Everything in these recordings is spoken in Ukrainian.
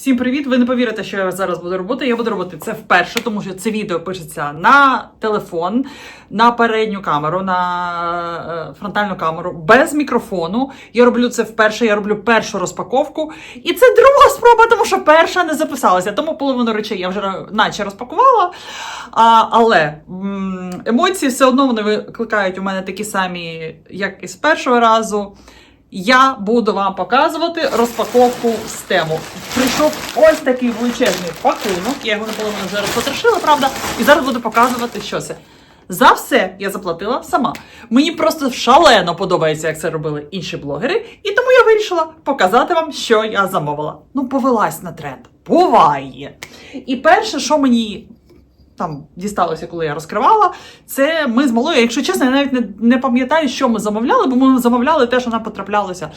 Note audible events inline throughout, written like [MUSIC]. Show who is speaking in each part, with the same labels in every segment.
Speaker 1: Всім привіт! Ви не повірите, що я зараз буду робити. Я буду робити це вперше, тому що це відео пишеться на телефон, на передню камеру, на е, фронтальну камеру, без мікрофону. Я роблю це вперше, я роблю першу розпаковку. І це друга спроба, тому що перша не записалася. Тому половину речей я вже наче розпакувала. А, але емоції все одно вони викликають у мене такі самі, як і з першого разу. Я буду вам показувати розпаковку з тему. Прийшов ось такий величезний пакунок. Я його наполовину вже розпотрошила, правда, і зараз буду показувати, що це. За все я заплатила сама. Мені просто шалено подобається, як це робили інші блогери, і тому я вирішила показати вам, що я замовила. Ну, повелась на тренд. Буває. І перше, що мені там дісталося, коли я розкривала. Це ми з малою, якщо чесно, я навіть не, не пам'ятаю, що ми замовляли, бо ми замовляли те, що нам потраплялося е,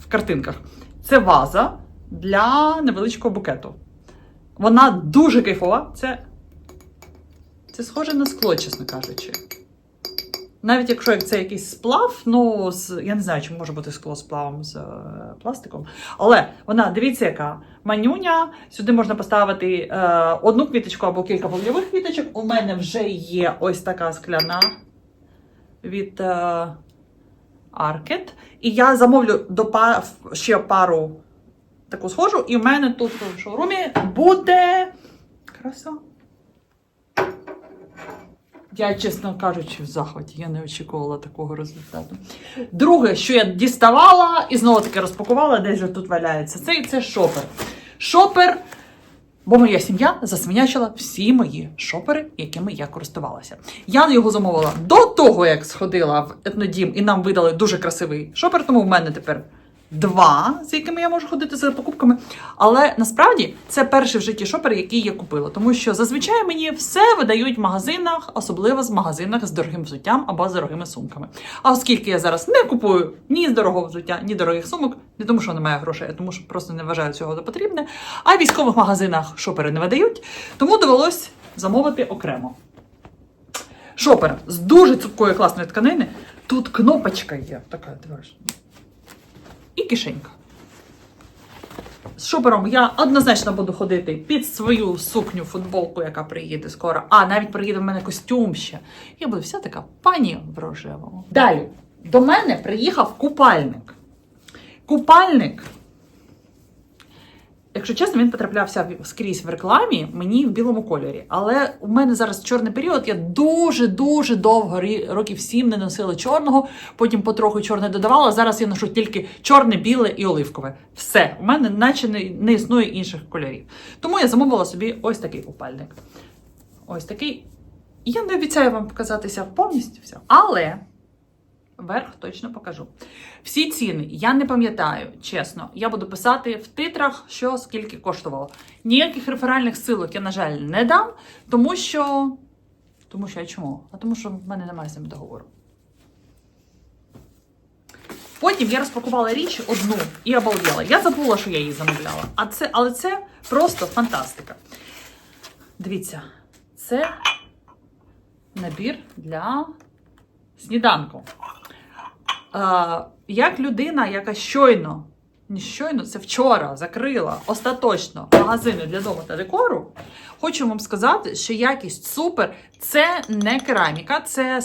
Speaker 1: в картинках. Це ваза для невеличкого букету. Вона дуже кайфова. Це, це схоже на скло, чесно кажучи. Навіть якщо це якийсь сплав, ну з я не знаю, чи може бути скло з плавом з е, пластиком. Але вона, дивіться, яка манюня. Сюди можна поставити е, одну квіточку або кілька польових квіточок. У мене вже є ось така скляна від е, Arket. І я замовлю до па- ще пару таку схожу, і в мене тут в шоурумі буде краса. Я, чесно кажучи, в захваті. Я не очікувала такого результату. Друге, що я діставала і знову таки розпакувала, десь же тут валяється. Це, це шопер. Шопер, бо моя сім'я засвинячила всі мої шопери, якими я користувалася. Я його замовила до того, як сходила в етнодім, і нам видали дуже красивий шопер, тому в мене тепер. Два, з якими я можу ходити за покупками. Але насправді це перший в житті шопер, який я купила. Тому що зазвичай мені все видають в магазинах, особливо з магазинах з дорогим взуттям або з дорогими сумками. А оскільки я зараз не купую ні з дорогого взуття, ні дорогих сумок, не тому, що немає грошей, а тому що просто не вважаю цього за потрібне. А в військових магазинах шопери не видають, тому довелось замовити окремо. Шопер з дуже цупкої класної тканини. Тут кнопочка є, така дивиш. І кишенька. З шопером я однозначно буду ходити під свою сукню, футболку, яка приїде скоро. А навіть приїде в мене костюм ще. Я буду вся така пані в рожевому. Далі до мене приїхав купальник. Купальник. Якщо чесно, він потраплявся скрізь в рекламі, мені в білому кольорі. Але у мене зараз чорний період. Я дуже-дуже довго, років сім не носила чорного, потім потроху чорне додавала. Зараз я ношу тільки чорне, біле і оливкове. Все, у мене наче не, не існує інших кольорів. Тому я замовила собі ось такий купальник. Ось такий. Я не обіцяю вам показатися повністю все. Але верх точно покажу. Всі ціни я не пам'ятаю, чесно. Я буду писати в титрах, що скільки коштувало. Ніяких реферальних силок я, на жаль, не дам, тому що. Тому що а чому? А тому що в мене немає з ним договору. Потім я розпакувала річ одну і обалдела. Я забула, що я її замовляла. А це, але це просто фантастика. Дивіться, це набір для сніданку. Як людина, яка щойно, не щойно, це вчора закрила остаточно магазини для дому та декору, хочу вам сказати, що якість супер. Це не кераміка, це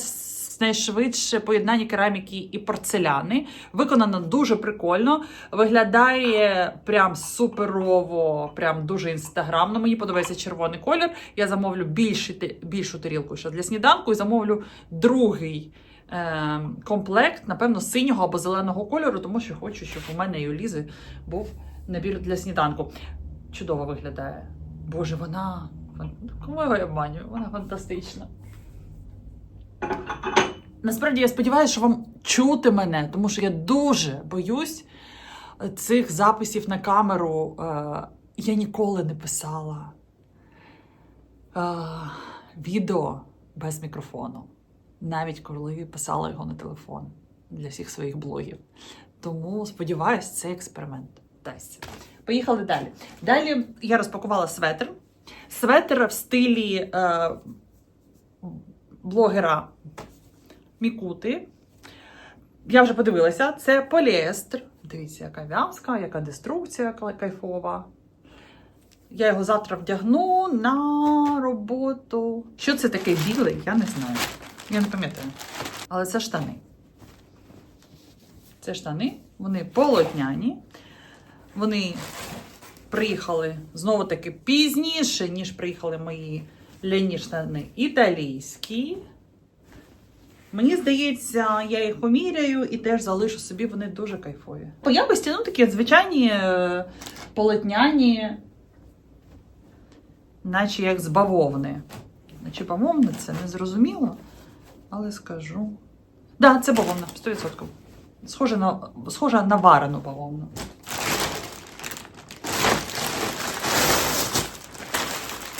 Speaker 1: найшвидше поєднання кераміки і порцеляни. Виконано дуже прикольно. Виглядає прям суперово, прям дуже інстаграмно. Мені подобається червоний колір. Я замовлю більшу тарілку ще для сніданку і замовлю другий комплект, напевно, синього або зеленого кольору, тому що хочу, щоб у мене і у Лізи був набір для сніданку. Чудово виглядає. Боже, вона. Кого я обманюю? Вона фантастична. Насправді я сподіваюся, що вам чути мене, тому що я дуже боюсь цих записів на камеру. Е, Я ніколи не писала е, відео без мікрофону навіть коли писала його на телефон для всіх своїх блогів. Тому сподіваюсь, цей експеримент вдасться. Поїхали далі. Далі я розпакувала светр. Светр в стилі е, блогера Мікути. Я вже подивилася, це поліестр. Дивіться, яка в'язка, яка деструкція кайфова. Я його завтра вдягну на роботу. Що це таке біле, я не знаю. Я не пам'ятаю. Але це штани. Це штани, вони полотняні. Вони приїхали знову таки пізніше, ніж приїхали мої ляні штани італійські. Мені здається, я їх поміряю і теж залишу собі, вони дуже кайфові. По якості, ну такі звичайні е, полотняні, наче як з бавовни. Наче бавовна це не зрозуміло, але скажу. Так, да, це бавовна, 100%. Схоже на, схожа на варену бавовну.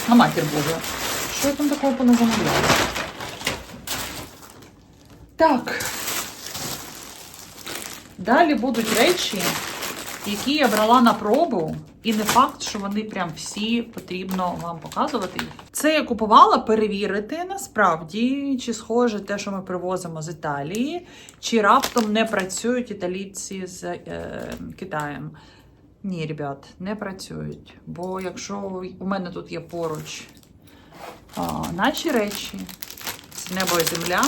Speaker 1: На матір Божа. Що я там такого поназамовляла? Так. Далі будуть речі, які я брала на пробу, і не факт, що вони прям всі потрібно вам показувати. Це я купувала перевірити насправді, чи схоже те, що ми привозимо з Італії, чи раптом не працюють італійці з е, Китаєм. Ні, ребят, не працюють. Бо якщо у мене тут є поруч а, наші речі, це небо і земля.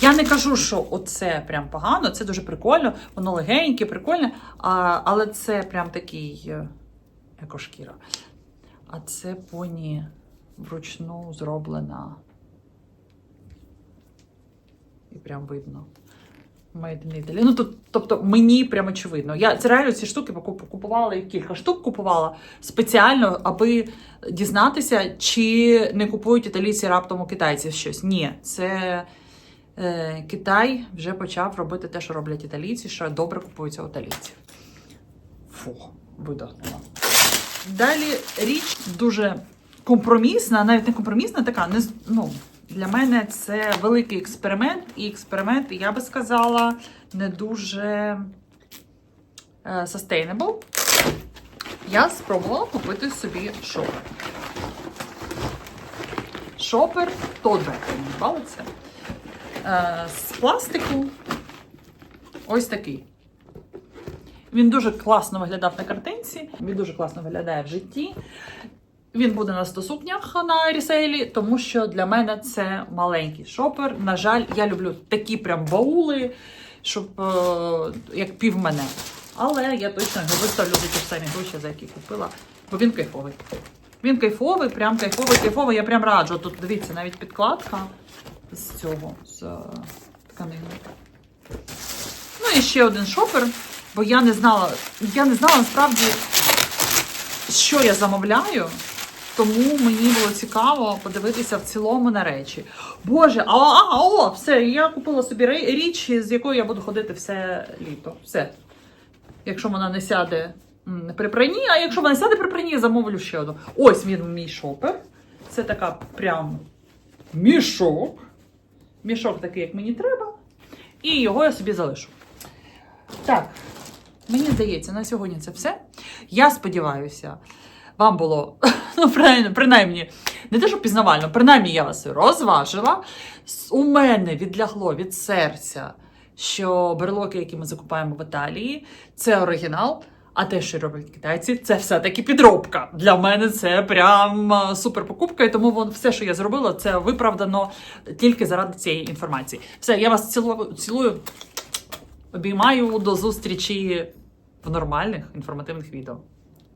Speaker 1: Я не кажу, що оце прям погано, це дуже прикольно, воно легеньке, прикольне, а, але це прям такий е, екошкіра. А це поні вручну зроблена. І прям видно. Made in Italy. Ну, тут, тобто мені прям очевидно. Я це реально ці штуки купувала і кілька штук купувала спеціально, аби дізнатися, чи не купують італійці раптом у китайців щось. Ні, це Китай вже почав робити те, що роблять італійці, що добре купуються у італійців. Фу, видохнула. Далі річ дуже компромісна, навіть не компромісна, така не ну, для мене це великий експеримент, і експеримент, я би сказала, не дуже е, sustainable. Я спробувала купити собі шопер. Шопер Тодбек називається. Е, з пластику. Ось такий. Він дуже класно виглядав на картинці, він дуже класно виглядає в житті. Він буде на стосукнях на ресейлі, тому що для мене це маленький шопер. На жаль, я люблю такі прям баули, щоб е, як пів мене. Але я точно його виставлю за ті ж самі гроші, за які купила, бо він кайфовий. Він кайфовий, прям кайфовий, кайфовий. Я прям раджу. Тут дивіться, навіть підкладка з цього, з е, тканини. Ну і ще один шопер, бо я не знала, я не знала насправді, що я замовляю. Тому мені було цікаво подивитися в цілому на речі. Боже, а, а о, все, я купила собі річ, з якою я буду ходити все літо. Все. Якщо вона не сяде при пранні, а якщо вона сяде при пранні, я замовлю ще одну. Ось він мій шопер. Це така прям мішок. Мішок такий, як мені треба. І його я собі залишу. Так, мені здається, на сьогодні це все. Я сподіваюся, вам було [LAUGHS] ну, принаймні, не те, що пізнавально, принаймні я вас розважила. У мене відлягло від серця, що берлоки, які ми закупаємо в Італії, це оригінал. А те, що роблять китайці, це все-таки підробка. Для мене це прям а, супер покупка, і тому вон, все, що я зробила, це виправдано тільки заради цієї інформації. Все, я вас цілую, цілую обіймаю до зустрічі в нормальних інформативних відео.